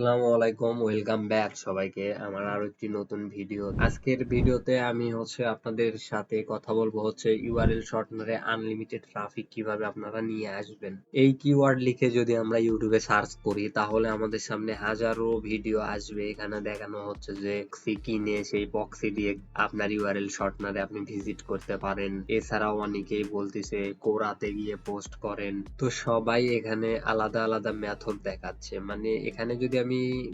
আসসালামু আলাইকুম, welcome back সবাইকে আমার আরও একটি নতুন ভিডিও। আজকের ভিডিওতে আমি হচ্ছে আপনাদের সাথে কথা বলব হচ্ছে ইউআরএল শর্টনারে আনলিমিটেড ট্রাফিক কীভাবে আপনারা নিয়ে আসবেন। এই কিওয়ার্ড লিখে যদি আমরা ইউটিউবে সার্চ করি, তাহলে আমাদের সামনে হাজারো ভিডিও আসবে। এখানে দেখানো হচ্ছে যে বক্সি কিনে সেই বক্সি দিয়ে আপনার ইউআরএল শর্টনারে আপনি ভিজিট করতে পারেন। এছাড়াও অনেকেই বলতেছে কোরাতে গিয়ে পোস্ট করেন। তো সবাই এখানে আলাদা আলাদা মেথড দেখাচ্ছে। মানে এখানে যদি আমি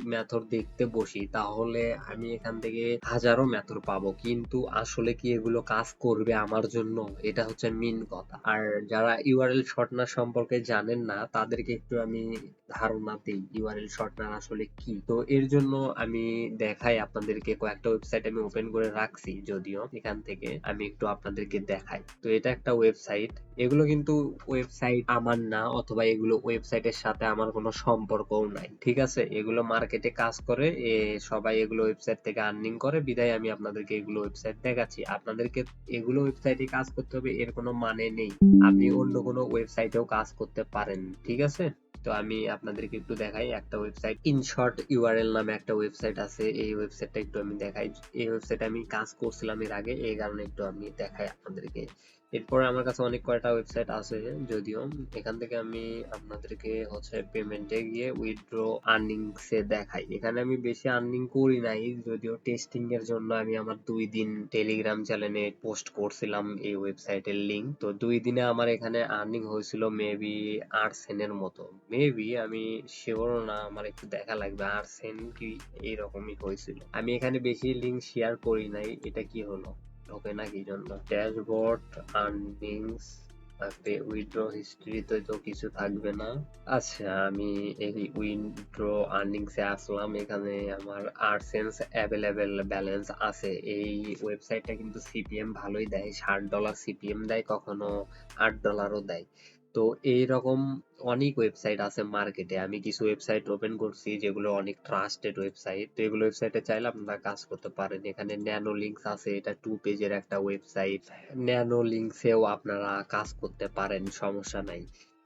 মেথড দেখতে বসি, তাহলে আমি এখান থেকে হাজারো মেথড পাবো। কিন্তু আসলে কি এগুলো কাজ করবে আমার জন্য? এটা হচ্ছে মেন কথা। আর যারা ইউআরএল শর্টনার সম্পর্কে জানেন না, তাদেরকে একটু আমি ধারণা দিই ইউআরএল শর্টনার আসলে কি? তো এর জন্য আমি দেখাই আপনাদেরকে কয়েকটা ওয়েবসাইট আমি ওপেন করে রাখছি, যদিও এখান থেকে আমি একটু আপনাদেরকে দেখাই। তো এটা একটা ওয়েবসাইট এগুলো কিন্তু ওয়েবসাইট আমার না, অথবা এগুলো ওয়েবসাইটের সাথে আমার কোনো সম্পর্কও নাই, ঠিক আছে? এগুলো মার্কেটে কাজ করে, এ সবাই এগুলো ওয়েবসাইট থেকে আর্নিং করে, বিদায় আমি আপনাদেরকে এগুলো ওয়েবসাইট দেখাচ্ছি। আপনাদেরকে এগুলো ওয়েবসাইটে কাজ করতে হবে, এর কোনো মানে নেই। আপনি অন্য কোনো ওয়েবসাইটেও কাজ করতে পারেন, ঠিক আছে? তো আমি আপনাদেরকে একটু দেখাই, একটা ওয়েবসাইট ইনশর্ট ইউআরএল নামে একটা ওয়েবসাইট আছে, এই ওয়েবসাইটটা একটু আমি দেখাই। এই ওয়েবসাইটে আমি কাজ করছিলাম এর আগে, এই কারণে একটু আমি দেখাই আপনাদেরকে। এরপরে আমার কাছে অনেক কয়টা ওয়েবসাইট আছে, যদিও এখান থেকে আমি আপনাদেরকে হচ্ছে পেমেন্টে গিয়ে উইথড্র আর্নিংস এ দেখাই। এখানে আমি বেশি আর্নিং করি নাই, যদিও টেস্টিং এর জন্য আমি আমার দুই দিন টেলিগ্রাম চ্যানেলে পোস্ট করছিলাম এই ওয়েবসাইটের লিংক তো দুই দিনে আমার এখানে আর্নিং হয়েছিল মেবি আট সেন্টের মতো। মেবি আমি শিওর না, আমার একটু দেখা লাগবে, আট সেন্ট কি এইরকমই হয়েছিল। আমি এখানে বেশি লিংক শেয়ার করি নাই, এটা কি হলো? ঢোকে না কি জন্য? ড্যাশবোর্ড আর্নিংস থাকবে উইথড্র হিস্ট্রিতে তো কিছু থাকবে না। আচ্ছা আমি এই উইথড্র আর্নিংস আসলাম। এখানে আমার আর্টসেন্স অ্যাভেলেবেল ব্যালেন্স আছে। এই ওয়েবসাইটটা কিন্তু সিপিএম ভালোই দেয়। ষাট ডলার সিপিএম দেয়, কখনো আট ডলারও দেয়। তো এইরকম অনেক ওয়েবসাইট আছে মার্কেটে আমি কিছু ওয়েবসাইট ওপেন করছি যেগুলো অনেক ট্রাস্টেড ওয়েবসাইট তো এগুলো ওয়েবসাইটে চাইলে আপনারা কাজ করতে পারেন। এখানে ন্যানো লিঙ্কস আছে, এটা টু পেজের একটা ওয়েবসাইট ন্যানো লিঙ্কসেও আপনারা কাজ করতে পারেন, সমস্যা নাই।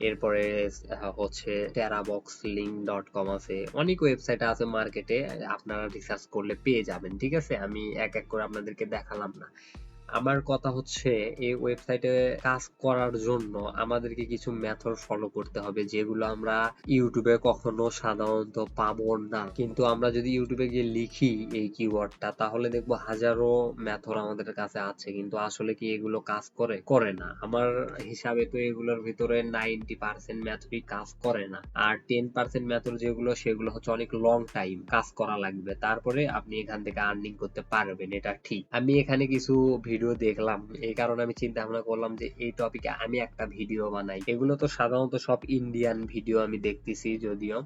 এরপরে হচ্ছে টেরাবক্স লিঙ্ক ডট কম আছে। অনেক ওয়েবসাইট আছে মার্কেটে আপনারা রিসার্চ করলে পেয়ে যাবেন, ঠিক আছে? আমি এক এক করে আপনাদেরকে দেখালাম না। আমার কথা হচ্ছে, এই ওয়েবসাইটে কাজ করার জন্য আমাদেরকে কিছু মেথড ফলো করতে হবে, যেগুলো আমরা ইউটিউবে কখনো সাধারণত পাবো না। কিন্তু আমরা যদি ইউটিউবে গিয়ে লিখি এই কিওয়ার্ডটা তাহলে দেখব হাজারো মেথড আমাদের কাছে আছে, কিন্তু আসলে কি এগুলো কাজ করে? করে না। আমার হিসাবে তো এগুলোর ভিতরে নাইনটি পার্সেন্ট মেথডই কাজ করে না। আর টেন পার্সেন্ট মেথড যেগুলো, সেগুলো হচ্ছে অনেক লং টাইম কাজ করা লাগবে। তারপরে আপনি এখান থেকে আর্নিং করতে পারবেন, এটা ঠিক। আমি এখানে কিছু ভিডিও দেখলাম। এই কারণে আমি চিন্তা ভাবনা করলাম যে এই টপিকে আমি একটা ভিডিও বানাই। এগুলো তো সাধারণত সব ইন্ডিয়ান ভিডিও আমি দেখতেছি যদিও।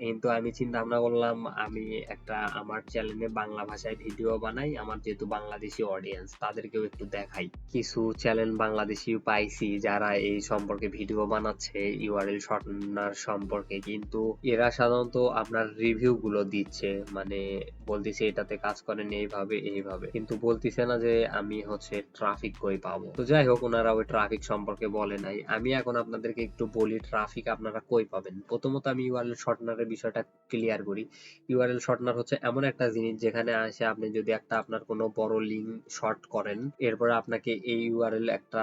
কিন্তু আমি চিন্তা ভাবনা করলাম, আমি একটা আমার চ্যানেলে বাংলা ভাষায় ভিডিও বানাই, আমার যেহেতু বাংলাদেশি অডিয়েন্স তাদেরকেও একটু দেখাই। কিছু চ্যানেল বাংলাদেশি পাইছি যারা এই সম্পর্কে ভিডিও বানাচ্ছে ইউআরএল শর্টনার সম্পর্কে। কিন্তু এরা সাধারণত আপনার রিভিউ গুলো দিচ্ছে মানে বলতেছে এটাতে কাজ করেন এইভাবে এইভাবে। কিন্তু বলতেছে না যে আমি হচ্ছে ট্রাফিক কই পাবো। তো যাই হোক, ওনারা ওই ট্রাফিক সম্পর্কে বলে নাই। আমি এখন আপনাদেরকে একটু বলি ট্রাফিক আপনারা কই পাবেন? প্রথমত আমি ইউআরএল শর্টনারের বিষয়টা ক্লিয়ার করি। ইউআরএল শর্টনার হচ্ছে এমন একটা জিনিস যেখানে আসে আপনি যদি একটা আপনার কোনো বড় লিঙ্ক শর্ট করেন, এরপরে আপনাকে এই ইউআরএল একটা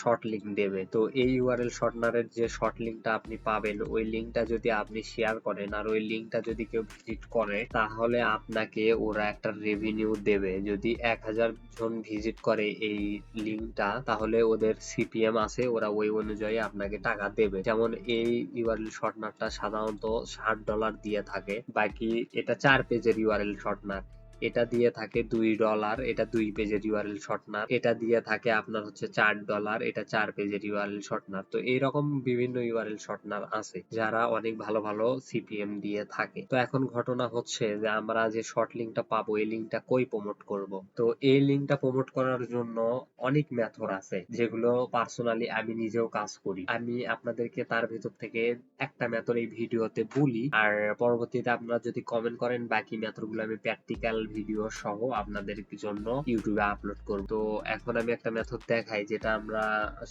শর্ট লিঙ্ক দেবে। তো এই ইউআরএল শর্টনারের যে শর্ট লিঙ্কটা আপনি পাবেন, ওই লিঙ্কটা যদি আপনি শেয়ার করেন আর ওই লিঙ্কটা যদি কেউ ভিজিট করে, তাহলে আপনাকে ওরা একটা রেভিনিউ দেবে। যদি এক হাজার জন ভিজিট করে এই লিঙ্কটা তাহলে ওদের সিপিএম আছে, ওরা ওই অনুযায়ী আপনাকে টাকা দেবে। যেমন এই ইউআরএল শর্টনারটা সাধারণত ষাট ডলার দিয়ে থাকে। বাকি এটা চার পেজের ইউআরএল শর্টনার এটা দিয়ে থাকে দুই ডলার এটা দুই পেজের ইউআরএল শর্টনার এটা দিয়ে থাকে আপনার হচ্ছে চার ডলার এটা চার পেজের ইউআরএল শর্টনার তো এইরকম বিভিন্ন ইউআরএল শর্টনার আছে যারা অনেক ভালো ভালো সিপিএম দিয়ে থাকে। তো এখন ঘটনা হচ্ছে যে আমরা যে শর্ট লিঙ্কটা পাবো, এই লিঙ্কটা কই প্রমোট করব? তো এই লিঙ্কটা প্রমোট করার জন্য অনেক মেথড আছে যেগুলো পার্সোনালি আমি নিজেও কাজ করি। আমি আপনাদেরকে তার ভেতর থেকে একটা মেথড এই ভিডিওতে বলি, আর পরবর্তীতে আপনারা যদি কমেন্ট করেন, বাকি মেথডগুলো আমি প্র্যাকটিক্যাল ভিডিও সহ আপনাদের জন্য ইউটিউবে আপলোড করব। তো এখন আমি একটা মেথড দেখাই, যেটা আমরা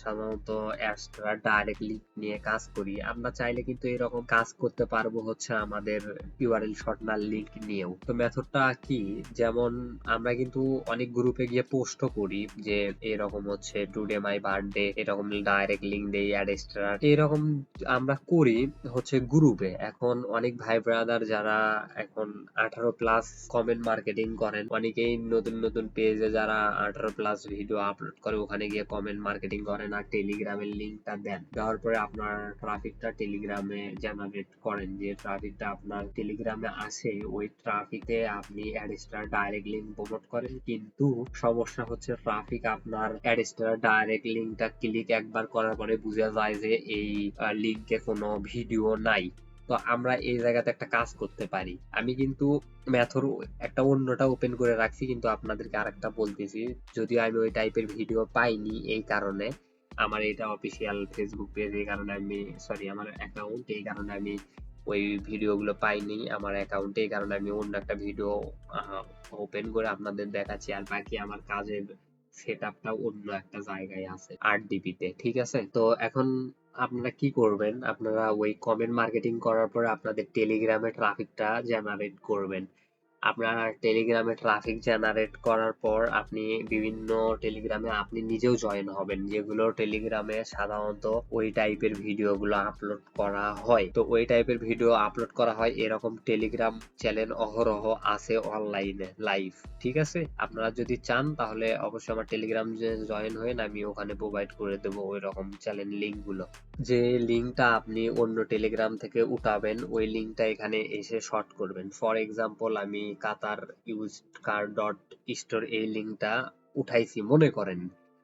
সাধারণত অ্যাডসটা ডাইরেক্টলি নিয়ে কাজ করি। আমরা চাইলে কিন্তু এরকম কাজ করতে পারব হচ্ছে আমাদের ইউআরএল শর্টনার লিংক নিয়েও। তো মেথডটা কি? যেমন আমরা কিন্তু অনেক গ্রুপে গিয়ে পোস্টও করি যে এরকম হচ্ছে টুডে মাই বার্থডে এরকম ডাইরেক্ট লিংক দেই অ্যাডেস্টার এরকম আমরা করি হচ্ছে গ্রুপে এখন অনেক ভাই ব্রাদার যারা এখন আঠারো প্লাস কমেন্ট মার্কেটিং করেন। অনেকেই নতুন নতুন পেজে যারা আঠারো প্লাস ভিডিও আপলোড করে, ওখানে গিয়ে কমেন্ট মার্কেটিং করেন আর টেলিগ্রামের লিঙ্কটা দেন। দেওয়ার পরে আপনার ট্রাফিকটা টেলিগ্রামে জেনারেট করেন। যে ট্রাফিকটা আপনার টেলিগ্রামে আসে ওই ট্রাফিকে আপনি অ্যাডস্টার ডাইরেক্ট লিঙ্ক প্রমোট করেন। কিন্তু সমস্যা হচ্ছে ট্রাফিক আপনার অ্যাডস্টার ডাইরেক্ট লিঙ্কটা ক্লিক একবার করার পরে বোঝা যায় যে এই লিঙ্কে কোনো ভিডিও নাই। তো আমরা এই জায়গাতে একটা কাজ করতে পারি। আমি কিন্তু ম্যাথর একটা অন্যটা ওপেন করে রাখছি, কিন্তু আপনাদেরকে আরেকটা বলতেছি। যদিও আমি ওই টাইপের ভিডিও পাইনি এই কারণে। আমার এটা অফিসিয়াল ফেসবুক পেজ এই কারণে আমি সরি আমার অ্যাকাউন্ট এই কারণে আমি ওই ভিডিওগুলো পাইনি। আমার অ্যাকাউন্টে এই কারণে আমি অন্য একটা ভিডিও ওপেন করে আপনাদের দেখাচ্ছি। আর বাকি আমার কাজের সেট অন্য একটা জায়গায় আছে আট তে, ঠিক আছে? তো এখন আপনারা কি করবেন? আপনারা ওই কমেন্ট মার্কেটিং করার পর আপনাদের টেলিগ্রামে ট্রাফিকটা জেনারেট করবেন। আপনার টেলিগ্রামে ট্রাফিক জেনারেট করার পর আপনি বিভিন্ন টেলিগ্রামে আপনি নিজেও জয়েন হবেন। যেগুলো টেলিগ্রামে সাধারণত ওই টাইপের ভিডিওগুলো আপলোড করা হয়। তো ওই টাইপের ভিডিও আপলোড করা হয়, এরকম টেলিগ্রাম চ্যানেল অহরহ আছে অনলাইনে লাইভ ঠিক আছে? আপনারা যদি চান, তাহলে অবশ্যই আমার টেলিগ্রাম জয়েন হয়ে আমি ওখানে প্রোভাইড করে দেবো ওই রকম চ্যানেল লিঙ্কগুলো যে লিঙ্কটা আপনি অন্য টেলিগ্রাম থেকে উঠাবেন, ওই লিঙ্কটা এখানে এসে শর্ট করবেন। ফর এক্সাম্পল আমি কাতার ইউজ কার ডট স্টোর এই লিঙ্কটা উঠাইছি, মনে করেন।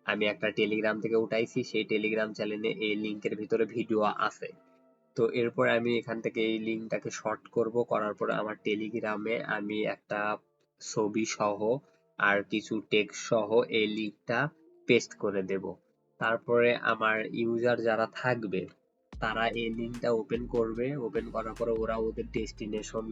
আমি একটা টেলিগ্রাম থেকে উঠাইছি, সেই টেলিগ্রাম চ্যানেলে এই লিঙ্কের ভিতরে ভিডিও আছে। তো এরপর আমি এখান থেকে এই লিঙ্কটাকে শর্ট করব, করার পরে আমার টেলিগ্রামে আমি একটা ছবি সহ আর কিছু টেক্সট সহ এই লিঙ্কটা পেস্ট করে দেব। তারপরে আমার ইউজার যারা থাকবে, তারা এই লিঙ্কটা ওপেন করবে। ওপেন করার পরে ওরা ওদের ডেস্টিনেশন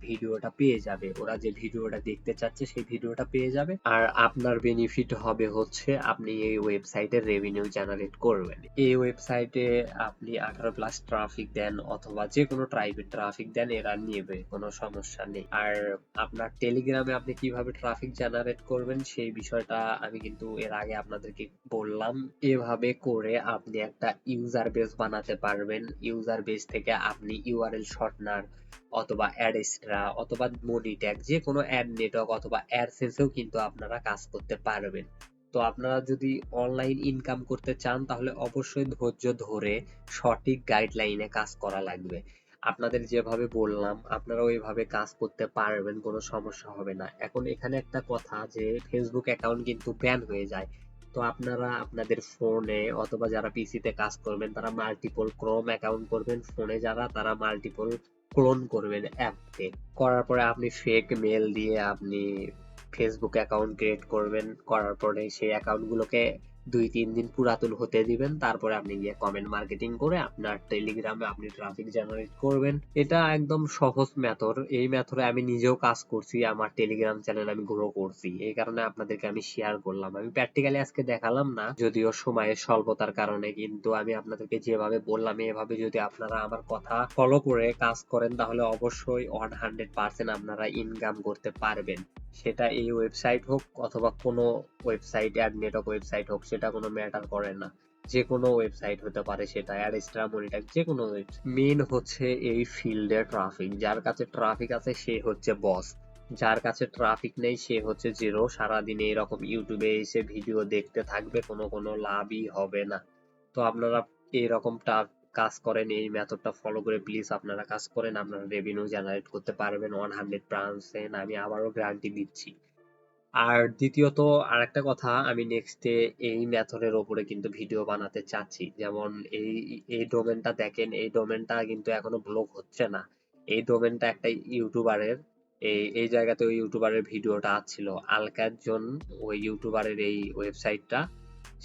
ভিডিওটা পেয়ে যাবে। ওরা যে ভিডিওটা দেখতে চাচ্ছে সেই ভিডিওটা পেয়ে যাবে। আর আপনার বেনিফিট হবে হচ্ছে আপনি এই ওয়েবসাইটে রেভিনিউ জেনারেট করবেন। এই ওয়েবসাইটে আপনি আঠারো প্লাস ট্রাফিক দেন অথবা যে কোনো ট্রাইবের ট্রাফিক দেন, এরা নেবে, কোনো সমস্যা নেই। আর আপনার টেলিগ্রামে আপনি কীভাবে ট্রাফিক জেনারেট করবেন সেই বিষয়টা আমি কিন্তু এর আগে আপনাদেরকে বললাম। এভাবে করে আপনি একটা ইউজার বেস বানাতে পারবেন। ইউজার বেস থেকে আপনি ইউআরএল শর্টনার অথবা অ্যাডেস্ট্রা অথবা মনিট্যাগ যে কোনো অ্যাড নেটওয়ার্ক অথবা অ্যাডসেন্সেও কিন্তু আপনারা কাজ করতে পারবেন। তো আপনারা যদি অনলাইন ইনকাম করতে চান, তাহলে অবশ্যই ধৈর্য ধরে সঠিক গাইডলাইনে কাজ করা লাগবে। আপনাদের যেভাবে বললাম আপনারা ওইভাবে কাজ করতে পারবেন, কোনো সমস্যা হবে না। এখন এখানে একটা কথা যে ফেসবুক অ্যাকাউন্ট কিন্তু ব্যান হয়ে যায়। তো আপনারা আপনাদের ফোনে অথবা যারা পিসিতে কাজ করবেন, তারা মাল্টিপল ক্রোম অ্যাকাউন্ট করবেন। ফোনে যারা, তারা মাল্টিপল ক্লোন করবেন অ্যাপকে। করার পরে আপনি ফেক মেল দিয়ে আপনি ফেসবুক অ্যাকাউন্ট ক্রিয়েট করবেন। করার পরে সেই অ্যাকাউন্টগুলোকে দুই, তিন দিন পুরাতন হতে দিবেন, তারপরে আপনি গিয়ে কমেন্ট মার্কেটিং করে আপনার টেলিগ্রামে আপনি ট্রাফিক জেনারেট করবেন। এটা একদম সহজ মেথড এই মেথডে আমি নিজেও কাজ করছি, আমার টেলিগ্রাম চ্যানেল আমি গ্রো করছি। এই কারণে আপনাদেরকে আমি শেয়ার করলাম। আমি প্র্যাকটিক্যালি আজকে দেখালাম না, যদিও সময়ের স্বল্পতার কারণে, কিন্তু আমি আপনাদেরকে যেভাবে বললাম, এভাবে যদি আপনারা আমার কথা ফলো করে কাজ করেন, তাহলে অবশ্যই ওয়ান হান্ড্রেড পার্সেন্ট আপনারা ইনকাম করতে পারবেন। সেটা এই ওয়েবসাইট হোক অথবা কোনো ওয়েবসাইট অ্যাড নেটওয়ার্ক ওয়েবসাইট হোক, সেটা কোনো ম্যাটার করে না। যে কোনো ওয়েবসাইট হতে পারে সেটা অ্যাডস্ট্রা মনিটার যে কোনো মেন হচ্ছে এই ফিল্ডে ট্রাফিক যার কাছে ট্রাফিক আছে সে হচ্ছে বস যার কাছে ট্রাফিক নেই সে হচ্ছে জিরো সারাদিন এরকম ইউটিউবে এসে ভিডিও দেখতে থাকবে, কোনো কোনো লাভই হবে না। তো আপনারা এরকম কাজ করেন, এই মেথডটা ফলো করে প্লিজ আপনারা কাজ করেন, আপনারা রেভিনিউ জেনারেট করতে পারবেন ওয়ান হান্ড্রেড পার্সেন্ট আমি আবারও গ্যারান্টি দিচ্ছি। আর দ্বিতীয়ত, আরেকটা কথা, আমি নেক্সটে এই মেথডের ওপরে কিন্তু ভিডিও বানাতে চাচ্ছি। যেমন এই এই ডোমেনটা দেখেন, এই ডোমেনটা কিন্তু এখনও ব্লক হচ্ছে না। এই ডোমেনটা একটা ইউটিউবারের এই এই জায়গাতে ওই ইউটিউবারের ভিডিওটা আসছিল আলকাজন ওই ইউটিউবারের এই ওয়েবসাইটটা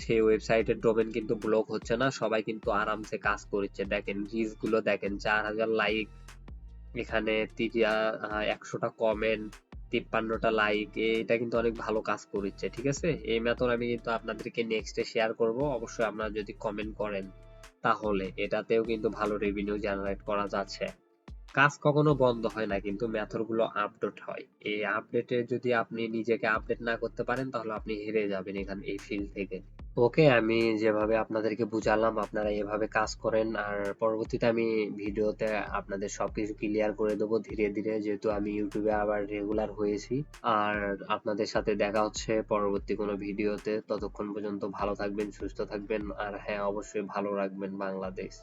সেই ওয়েবসাইটের ডোমেন কিন্তু ব্লক হচ্ছে না। সবাই কিন্তু আরামসে কাজ করছে। দেখেন রিচগুলো দেখেন, চার হাজার লাইক এখানে একশোটা কমেন্ট তিপ্পান্নটা লাইক এটা কিন্তু অনেক ভালো কাজ করছে, ঠিক আছে? এই মেথড আমি কিন্তু আপনাদেরকে নেক্সটে শেয়ার করব। অবশ্যই আপনারা যদি কমেন্ট করেন, তাহলে এটাতেও কিন্তু ভালো রেভিনিউ জেনারেট করা যাচ্ছে। কাজ কখনো বন্ধ হয় না, কিন্তু মেথডগুলো আপডেট হয়। এই আপডেটে যদি আপনি নিজেকে আপডেট না করতে পারেন, তাহলে আপনি হেরে যাবেন এখানে, এই ফিল্ড থেকে। ওকে আমি যেভাবে আপনাদেরকে বুঝালাম, আপনারা এভাবে কাজ করেন আর পরবর্তীতে আমি ভিডিওতে আপনাদের সবকিছু ক্লিয়ার করে দেবো ধীরে ধীরে, যেহেতু আমি ইউটিউবে আবার রেগুলার হয়েছি। আর আপনাদের সাথে দেখা হচ্ছে পরবর্তী কোনো ভিডিওতে। ততক্ষণ পর্যন্ত ভালো থাকবেন, সুস্থ থাকবেন আর হ্যাঁ অবশ্যই ভালো রাখবেন বাংলাদেশ।